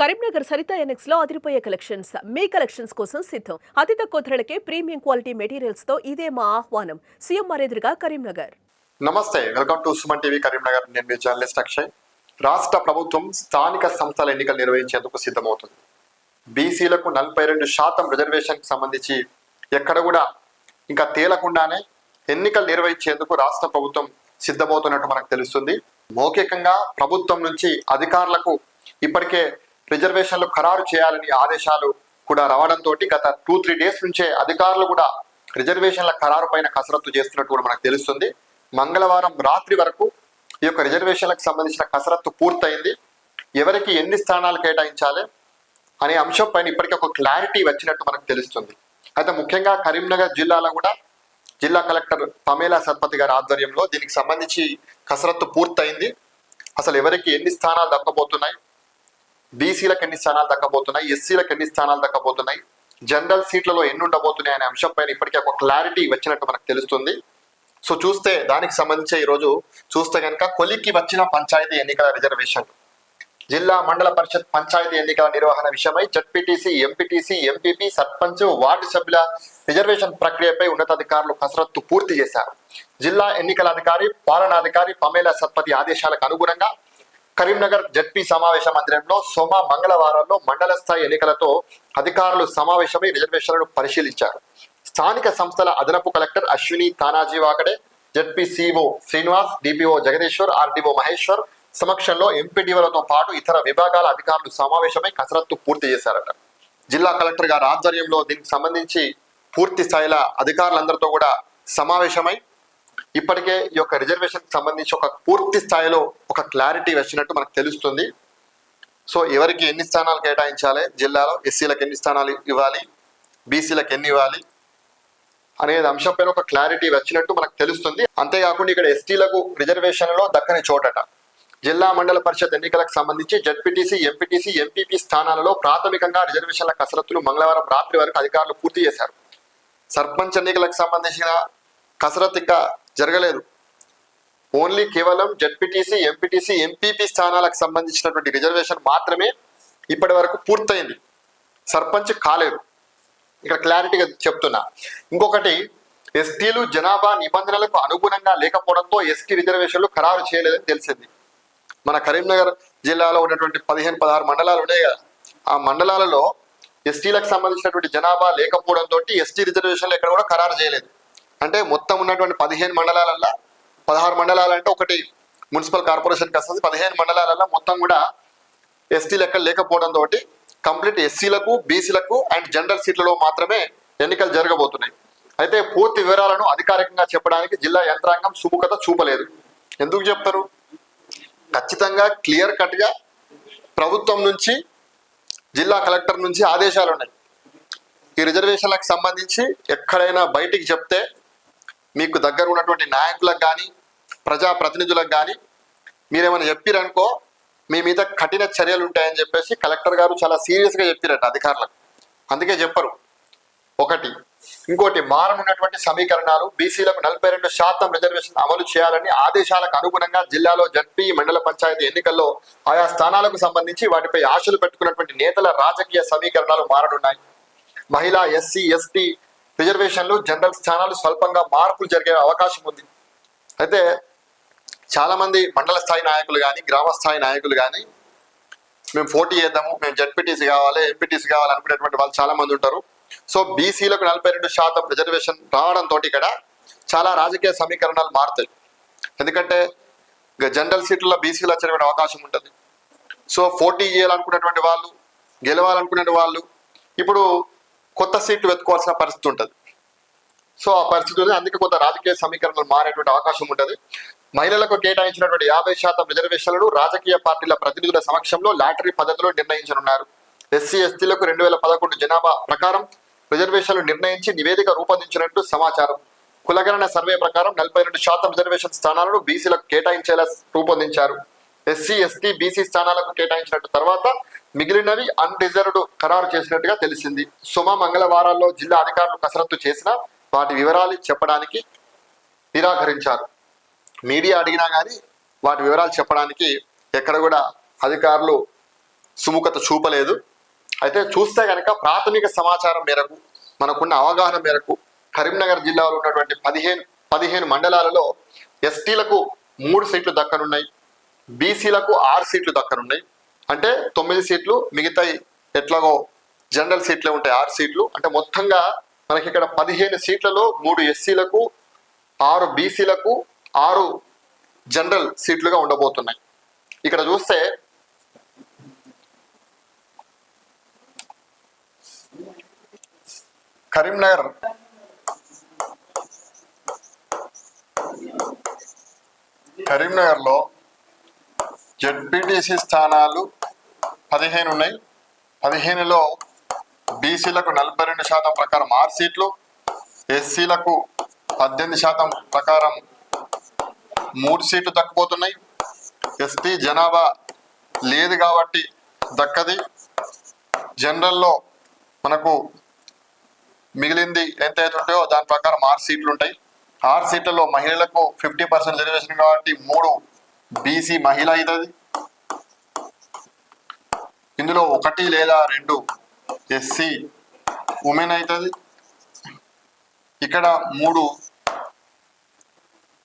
కరీంనగర్ సరిత ఎనెక్స్లో అదిరిపోయే కలెక్షన్స్. మీ కలెక్షన్స్ కోసం సిద్ధం. అతి తక్కువ ధరలకే ప్రీమియం క్వాలిటీ మెటీరియల్స్తో ఇదే మా ఆహ్వానం. సీఎం ఎదురుగా కరీంనగర్. నమస్తే welcome to Suman TV Karimnagar. నేను మీ జర్నలిస్ట్ అక్షయ్. రాష్ట్ర ప్రభుత్వం స్థానిక సంస్థల ఎన్నికలు నిర్వహించేందుకు సిద్ధమవుతుంది. బీసీలకు నలభై రెండు శాతం రిజర్వేషన్కి సంబంధించి ఎక్కడ కూడా ఇంకా తేలకుండానే ఎన్నికలు నిర్వహించేందుకు రాష్ట్ర ప్రభుత్వం సిద్ధమవుతున్నట్టు మనకు తెలుస్తుంది. మౌఖికంగా ప్రభుత్వం నుంచి అధికారులకు ఇప్పటికే రిజర్వేషన్లు ఖరారు చేయాలని ఆదేశాలు కూడా రావడంతో గత టూ త్రీ డేస్ నుంచే అధికారులు కూడా రిజర్వేషన్ల ఖరారు పైన కసరత్తు చేస్తున్నట్టు కూడా మనకు తెలుస్తుంది. మంగళవారం రాత్రి వరకు ఈ యొక్క రిజర్వేషన్లకు సంబంధించిన కసరత్తు పూర్తయింది. ఎవరికి ఎన్ని స్థానాలు కేటాయించాలి అనే అంశం పైన ఇప్పటికే ఒక క్లారిటీ వచ్చినట్టు మనకు తెలుస్తుంది. అయితే ముఖ్యంగా కరీంనగర్ జిల్లాలో కూడా జిల్లా కలెక్టర్ పమేలా సత్పతి గారి ఆధ్వర్యంలో దీనికి సంబంధించి కసరత్తు పూర్తయింది. అసలు ఎవరికి ఎన్ని స్థానాలు దక్కబోతున్నాయి? బీసీలకు ఎన్ని స్థానాలు దక్కబోతున్నాయి ఎస్సీలకు ఎన్ని స్థానాలు దక్కబోతున్నాయి జనరల్ సీట్లలో ఎన్ని ఉండబోతున్నాయి అనే అంశం పైన ఇప్పటికే ఒక క్లారిటీ వచ్చినట్టు మనకు తెలుస్తుంది. సో చూస్తే దానికి సంబంధించి ఈరోజు చూస్తే కనుక కొలిక్కి వచ్చిన పంచాయతీ ఎన్నికల రిజర్వేషన్. జిల్లా మండల పరిషత్ పంచాయతీ ఎన్నికల నిర్వహణ విషయమై ZPTC MPTC MPP sarpanch ward సభ్యుల రిజర్వేషన్ ప్రక్రియపై ఉన్నతాధికారులు కసరత్తు పూర్తి చేశారు. జిల్లా ఎన్నికల అధికారి పాలనాధికారి పమేల సత్పతి ఆదేశాలకు అనుగుణంగా కరీంనగర్ జడ్పీ సమావేశ మందిరంలో సోమ మంగళవారంలో మండల స్థాయి ఎన్నికలతో అధికారులు సమావేశమై రిజర్వేషన్లను పరిశీలించారు. స్థానిక సంస్థల అదనపు collector Ashwini Tanaji Wakade ZP CEO Srinivas DPO Jagadeeshwar RDO Maheshwar సమక్షంలో ఎంపీడీఓలతో పాటు ఇతర విభాగాల అధికారులు సమావేశమై కసరత్తు పూర్తి చేశారట. జిల్లా కలెక్టర్ గారి ఆధ్వర్యంలో దీనికి సంబంధించి పూర్తి స్థాయిలో అధికారులందరితో కూడా సమావేశమై ఇప్పటికే ఈ యొక్క రిజర్వేషన్కి సంబంధించి ఒక పూర్తి స్థాయిలో ఒక క్లారిటీ వచ్చినట్టు మనకు తెలుస్తుంది. సో ఎవరికి ఎన్ని స్థానాలు కేటాయించాలి? జిల్లాలో ఎస్సీలకు ఎన్ని స్థానాలు ఇవ్వాలి? బీసీలకు ఎన్ని ఇవ్వాలి? అనేది అంశంపైన ఒక క్లారిటీ వచ్చినట్టు మనకు తెలుస్తుంది. అంతేకాకుండా ఇక్కడ ఎస్టీలకు రిజర్వేషన్లో దక్కని చోటట. జిల్లా మండల పరిషత్ ఎన్నికలకు సంబంధించి జడ్పీటీసీ ఎంపీటీసీ ఎంపీపీ స్థానాలలో ప్రాథమికంగా రిజర్వేషన్ల కసరత్తులు మంగళవారం రాత్రి వరకు అధికారులు పూర్తి చేశారు. సర్పంచ్ ఎన్నికలకు సంబంధించిన కసరత్తు ఇంకా జరగలేదు. ఓన్లీ కేవలం జడ్పీటీసీ ఎంపీటీసీ ఎంపీపీ స్థానాలకు సంబంధించినటువంటి రిజర్వేషన్ మాత్రమే ఇప్పటి వరకు పూర్తయింది. సర్పంచ్ కాలేదు. ఇక్కడ క్లారిటీగా చెప్తున్నా. ఇంకొకటి ఎస్టీలు జనాభా నిబంధనలకు అనుగుణంగా లేకపోవడంతో ఎస్టీ రిజర్వేషన్లు ఖరారు చేయలేదని తెలిసింది. మన కరీంనగర్ జిల్లాలో ఉన్నటువంటి పదిహేను పదహారు మండలాలు ఉన్నాయి కదా. ఆ మండలాలలో ఎస్టీలకు సంబంధించినటువంటి జనాభా లేకపోవడంతో ఎస్టీ రిజర్వేషన్లు ఎక్కడ కూడా ఖరారు చేయలేదు. అంటే మొత్తం ఉన్నటువంటి పదిహేను మండలాలల్లో పదహారు మండలాలంటే ఒకటి మున్సిపల్ కార్పొరేషన్కి వస్తుంది పదిహేను మండలాలలో మొత్తం కూడా ఎస్టీ లెక్కలు లేకపోవడం తోటి కంప్లీట్ ఎస్సీలకు బీసీలకు అండ్ జనరల్ సీట్లలో మాత్రమే ఎన్నికలు జరగబోతున్నాయి. అయితే పూర్తి వివరాలను అధికారికంగా చెప్పడానికి జిల్లా యంత్రాంగం సుముఖత చూపలేదు. ఎందుకు చెప్తారు? ఖచ్చితంగా క్లియర్ కట్గా ప్రభుత్వం నుంచి జిల్లా కలెక్టర్ నుంచి ఆదేశాలు ఉన్నాయి ఈ రిజర్వేషన్లకు సంబంధించి ఎక్కడైనా బయటికి చెప్తే మీకు దగ్గర ఉన్నటువంటి నాయకులకు కానీ ప్రజాప్రతినిధులకు కానీ మీరేమైనా చెప్పిరనుకో మీ మీద కఠిన చర్యలు ఉంటాయని చెప్పేసి కలెక్టర్ గారు చాలా సీరియస్గా చెప్పారట అధికారులకు. అందుకే చెప్పరు. ఒకటి. ఇంకోటి మారనున్నటువంటి సమీకరణాలు బీసీలకు నలభై రెండు శాతం రిజర్వేషన్ అమలు చేయాలని ఆదేశాలకు అనుగుణంగా జిల్లాలో జడ్పీ మండల పంచాయతీ ఎన్నికల్లో ఆయా స్థానాలకు సంబంధించి వాటిపై ఆశలు పెట్టుకున్నటువంటి నేతల రాజకీయ సమీకరణాలు మారనున్నాయి. మహిళా ఎస్సీ ఎస్టీ రిజర్వేషన్లు జనరల్ స్థానాలు స్వల్పంగా మార్పులు జరిగే అవకాశం ఉంది. అయితే చాలామంది మండల స్థాయి నాయకులు కానీ గ్రామ స్థాయి నాయకులు కానీ మేము పోటీ చేద్దాము మేము జడ్పీటీసీ కావాలి ఎంపీటీసీ కావాలి అనుకునేటువంటి వాళ్ళు చాలా మంది ఉంటారు. సో బీసీలకు నలభై రెండు శాతం రిజర్వేషన్ రావడంతో ఇక్కడ చాలా రాజకీయ సమీకరణాలు మారుతాయి. ఎందుకంటే ఇక జనరల్ సీట్లలో బీసీలు వచ్చేటువంటి అవకాశం ఉంటుంది. సో పోటీ చేయాలనుకున్నటువంటి వాళ్ళు గెలవాలనుకునే వాళ్ళు ఇప్పుడు కొత్త సీట్లు వెతుకోవాల్సిన పరిస్థితి ఉంటుంది. సో ఆ పరిస్థితి ఉంది అందుకే కొంత రాజకీయ సమీకరణలు మారేటువంటి అవకాశం ఉంటుంది. మహిళలకు కేటాయించినటువంటి యాభై శాతం రిజర్వేషన్లను రాజకీయ పార్టీల ప్రతినిధుల సమక్షంలో లాటరీ పద్ధతిలో నిర్ణయించనున్నారు. ఎస్సీ ఎస్టీలకు రెండు వేల పదకొండు జనాభా ప్రకారం రిజర్వేషన్లు నిర్ణయించి నివేదిక రూపొందించినట్టు సమాచారం. కులగణన సర్వే ప్రకారం నలభై రెండు శాతం రిజర్వేషన్ స్థానాలను బీసీలకు కేటాయించేలా రూపొందించారు. ఎస్సీ ఎస్టీ బీసీ స్థానాలకు కేటాయించినట్టు తర్వాత మిగిలినవి అన్రిజర్వ్డ్ ఖరారు చేసినట్టుగా తెలిసింది. సుమ మంగళవారాల్లో జిల్లా అధికారులు కసరత్తు చేసినా వాటి వివరాలు చెప్పడానికి నిరాకరించారు. మీడియా అడిగినా కానీ వాటి వివరాలు చెప్పడానికి ఎక్కడ కూడా అధికారులు సుముఖత చూపలేదు. అయితే చూస్తే కనుక ప్రాథమిక సమాచారం మేరకు మనకున్న అవగాహన మేరకు కరీంనగర్ జిల్లాలో ఉన్నటువంటి పదిహేను పదిహేను మండలాలలో ఎస్టీలకు మూడు సీట్లు దక్కనున్నాయి. బీసీలకు ఆరు సీట్లు దక్కనున్నాయి. అంటే తొమ్మిది సీట్లు మిగతా ఎట్లాగో జనరల్ సీట్లే ఉంటాయి ఆరు సీట్లు. అంటే మొత్తంగా మనకి ఇక్కడ పదిహేను సీట్లలో మూడు ఎస్సీలకు ఆరు బీసీలకు ఆరు జనరల్ సీట్లుగా ఉండబోతున్నాయి. ఇక్కడ చూస్తే కరీంనగర్ కరీంనగర్లో జడ్పీటీసీ స్థానాలు పదిహేను ఉన్నాయి. పదిహేనులో బీసీలకు నలభై రెండు శాతం ప్రకారం ఆరు సీట్లు ఎస్సీలకు పద్దెనిమిది శాతం ప్రకారం మూడు సీట్లు దక్కబోతున్నాయి ఎస్టీ జనాభా లేదు కాబట్టి దక్కది. జనరల్లో మనకు మిగిలింది ఎంత అయితే ఉంటాయో దాని ప్రకారం ఆరు సీట్లు ఉంటాయి. ఆరు సీట్లలో మహిళలకు ఫిఫ్టీ పర్సెంట్ రిజర్వేషన్ కాబట్టి మూడు బీసీ మహిళ అవుతుంది. ఇందులో ఒకటి లేదా రెండు ఎస్సీ ఉమెన్ అవుతుంది. ఇక్కడ మూడు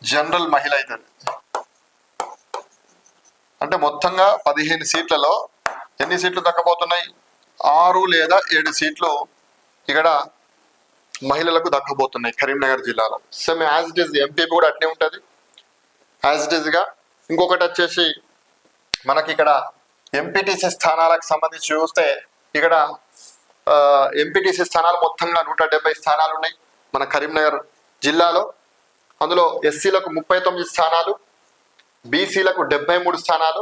జనరల్ మహిళ అవుతుంది. అంటే మొత్తంగా పదిహేను సీట్లలో ఎన్ని సీట్లు దక్కబోతున్నాయి? ఆరు లేదా ఏడు సీట్లు ఇక్కడ మహిళలకు దక్కబోతున్నాయి కరీంనగర్ జిల్లాలో. Same as it is MP కూడా అట్నే ఉంటుంది. యాజ్ ఇట్ ఈస్గా ఇంకొకటి వచ్చేసి మనకి ఇక్కడ ఎంపీటీసీ స్థానాలకు సంబంధించి చూస్తే ఇక్కడ ఎంపీటీసీ స్థానాలు మొత్తంగా నూట డెబ్బై స్థానాలు ఉన్నాయి మన కరీంనగర్ జిల్లాలో. అందులో ఎస్సీలకు ముప్పై తొమ్మిది స్థానాలు బీసీలకు డెబ్బై మూడు స్థానాలు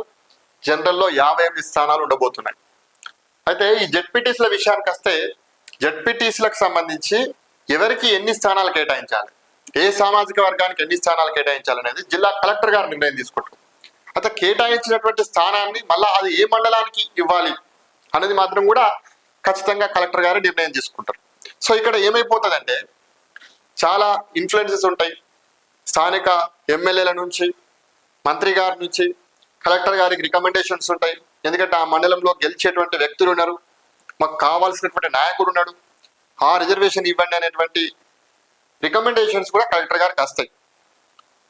జనరల్లో యాభై ఎనిమిది స్థానాలు ఉండబోతున్నాయి. అయితే ఈ జెడ్పీటీసీల విషయానికి వస్తే జెడ్పీటీసీలకు సంబంధించి ఎవరికి ఎన్ని స్థానాలు కేటాయించాలి? ఏ సామాజిక వర్గానికి ఎన్ని స్థానాలు కేటాయించాలి అనేది జిల్లా కలెక్టర్ గారు నిర్ణయం తీసుకుంటారు. అయితే కేటాయించినటువంటి స్థానాన్ని మళ్ళా అది ఏ మండలానికి ఇవ్వాలి అనేది మాత్రం కూడా ఖచ్చితంగా కలెక్టర్ గారు నిర్ణయం తీసుకుంటారు సో ఇక్కడ ఏమైపోతుందంటే చాలా ఇన్ఫ్లుయెన్సెస్ ఉంటాయి. స్థానిక ఎమ్మెల్యేల నుంచి మంత్రి గారి నుంచి కలెక్టర్ గారికి రికమెండేషన్స్ ఉంటాయి. ఎందుకంటే ఆ మండలంలో గెలిచేటువంటి వ్యక్తులు ఉన్నారు. మాకు కావాల్సినటువంటి నాయకుడు ఉన్నాడు. ఆ రిజర్వేషన్ ఇవ్వండి అనేటువంటి రికమెండేషన్స్ కూడా కలెక్టర్ గారికి వస్తాయి.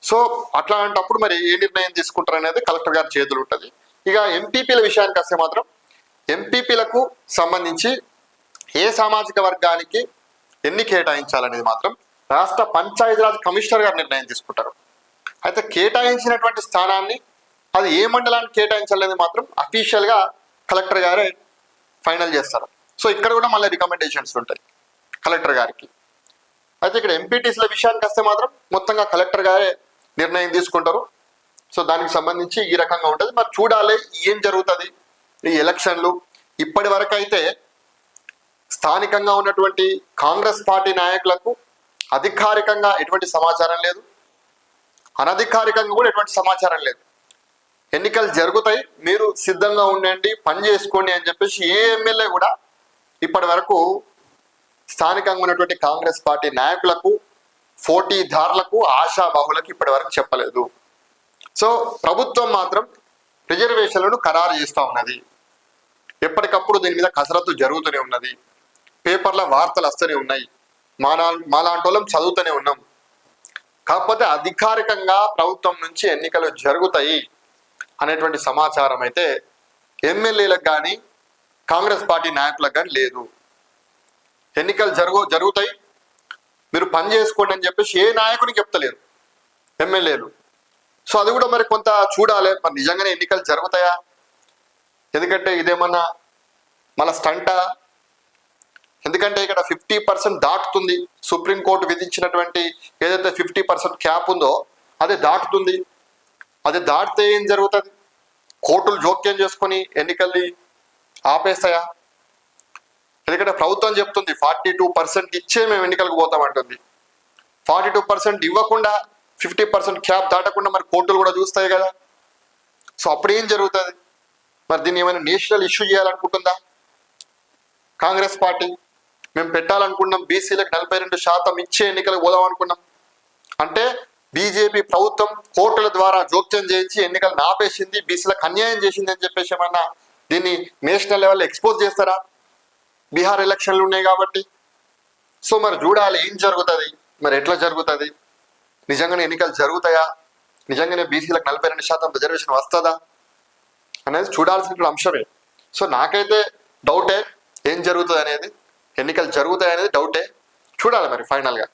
సో అట్లాంటప్పుడు మరి ఏ నిర్ణయం తీసుకుంటారు అనేది కలెక్టర్ గారి చేతులు ఉంటుంది. ఇక ఎంపీపీల విషయానికి వస్తే మాత్రం ఎంపీపీలకు సంబంధించి ఏ సామాజిక వర్గానికి ఎన్ని కేటాయించాలనేది మాత్రం రాష్ట్ర పంచాయతీరాజ్ కమిషనర్ గారు నిర్ణయం తీసుకుంటారు. అయితే కేటాయించినటువంటి స్థానాన్ని అది ఏ మండలానికి కేటాయించాలనేది మాత్రం అఫీషియల్గా కలెక్టర్ గారే ఫైనల్ చేస్తారు. సో ఇక్కడ కూడా మళ్ళీ రికమెండేషన్స్ ఉంటాయి కలెక్టర్ గారికి. అయితే ఇక్కడ ఎంపీటీసీల విషయానికి వస్తే మాత్రం మొత్తంగా కలెక్టర్ గారే నిర్ణయం తీసుకుంటారు. సో దానికి సంబంధించి ఈ రకంగా ఉంటుంది. మరి చూడాలి ఏం జరుగుతుంది? ఈ ఎలక్షన్లు ఇప్పటి వరకు అయితే స్థానికంగా ఉన్నటువంటి కాంగ్రెస్ పార్టీ నాయకులకు అధికారికంగా ఎటువంటి సమాచారం లేదు. అనధికారికంగా కూడా ఎటువంటి సమాచారం లేదు. ఎన్నికలు జరుగుతాయి. మీరు సిద్ధంగా ఉండండి పని చేసుకోండి అని చెప్పేసి ఏ ఎమ్మెల్యే కూడా ఇప్పటి వరకు స్థానికంగా ఉన్నటువంటి కాంగ్రెస్ పార్టీ నాయకులకు పోటీదారులకు ఆశాబాహులకు ఇప్పటి వరకు చెప్పలేదు. సో ప్రభుత్వం మాత్రం రిజర్వేషన్లను ఖరారు చేస్తూ ఉన్నది. ఎప్పటికప్పుడు దీని మీద కసరత్తు జరుగుతూనే ఉన్నది. పేపర్ల వార్తలు వస్తూనే ఉన్నాయి. మానా మాలాంటోళ్ళం వాళ్ళం చదువుతూనే ఉన్నాం. కాకపోతే అధికారికంగా ప్రభుత్వం నుంచి ఎన్నికలు జరుగుతాయి అనేటువంటి సమాచారం అయితే ఎమ్మెల్యేలకు కానీ కాంగ్రెస్ పార్టీ నాయకులకు కానీ లేదు. ఎన్నికలు జరుగు జరుగుతాయి. మీరు పని చేసుకోండి అని చెప్పేసి ఏ నాయకుని చెప్తలేరు. ఎమ్మెల్యేలు. సో అది కూడా మరి కొంత చూడాలి. మరి నిజంగానే ఎన్నికలు జరుగుతాయా? ఎందుకంటే ఇదేమన్నా మన స్టంటా? ఎందుకంటే ఇక్కడ ఫిఫ్టీ పర్సెంట్ దాటుతుంది. సుప్రీంకోర్టు విధించినటువంటి ఏదైతే ఫిఫ్టీ పర్సెంట్ క్యాప్ ఉందో అది దాటుతుంది. అది దాటితే ఏం జరుగుతుంది? కోర్టులు జోక్యం చేసుకొని ఎన్నికల్ని ఆపేస్తాయా? ఎందుకంటే ప్రభుత్వం చెప్తుంది ఫార్టీ టూ పర్సెంట్ ఇచ్చే మేము ఎన్నికలకు పోతామంటుంది ఫార్టీ టూ పర్సెంట్ ఇవ్వకుండా ఫిఫ్టీ పర్సెంట్ క్యాప్ దాటకుండా మరి కోర్టులు కూడా చూస్తాయి కదా. సో అప్పుడు ఏం జరుగుతుంది? మరి దీన్ని ఏమైనా నేషనల్ ఇష్యూ చేయాలనుకుంటుందా? కాంగ్రెస్ పార్టీ మేము పెట్టాలనుకున్నాం బీసీలకు నలభై రెండు శాతం ఇచ్చే ఎన్నికలకు పోదాం అనుకున్నాం. అంటే బీజేపీ ప్రభుత్వం కోర్టుల ద్వారా జోక్యం చేయించి ఎన్నికలు నాపేసింది బీసీలకు అన్యాయం చేసింది అని చెప్పేసి ఏమన్నా దీన్ని నేషనల్ లెవెల్లో ఎక్స్పోజ్ చేస్తారా? బీహార్ ఎలక్షన్లు ఉన్నాయి కాబట్టి. సో మరి చూడాలి ఏం జరుగుతుంది? మరి ఎట్లా జరుగుతుంది? నిజంగానే ఎన్నికలు జరుగుతాయా? నిజంగానే బీసీలకు నలభై రెండు శాతం రిజర్వేషన్ వస్తుందా? అనేది చూడాల్సిన అంశమే. సో నాకైతే డౌటే ఏం జరుగుతుంది అనేది ఎన్నికలు జరుగుతాయి అనేది డౌటే చూడాలి మరి ఫైనల్గా